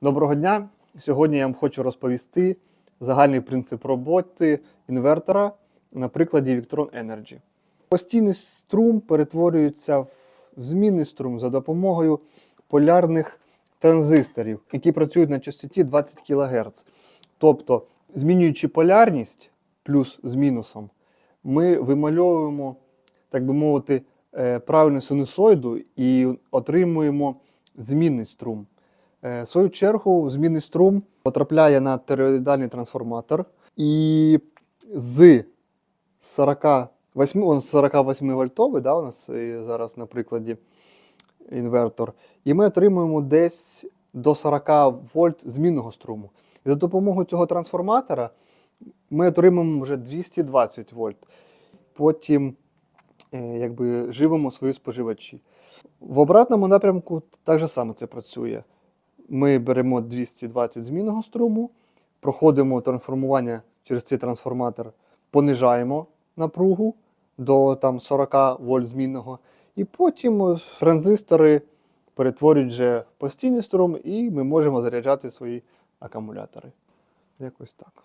Доброго дня! Сьогодні я вам хочу розповісти загальний принцип роботи інвертора на прикладі Victron Energy. Постійний струм перетворюється в змінний струм за допомогою полярних транзисторів, які працюють на частоті 20 кГц. Тобто, змінюючи полярність плюс з мінусом, ми вимальовуємо, так би мовити, е, правильну синусоїду і отримуємо змінний струм. Е, В свою чергу, змінний струм потрапляє на тероїдальний трансформатор і з 48, он 48 вольтовий, да, у нас е, зараз на прикладі інвертор, і ми отримуємо десь до 40 вольт змінного струму. І за допомогою цього трансформатора ми отримаємо вже 220 вольт. Потім е, якби, живемо свої споживачі. В обратному напрямку так же само це працює. Ми беремо 220 змінного струму, проходимо трансформування через цей трансформатор, понижаємо напругу до там, 40 вольт змінного, і потім е, транзистори перетворюють вже постійний струм, і ми можемо заряджати свої акумулятори. Якось так.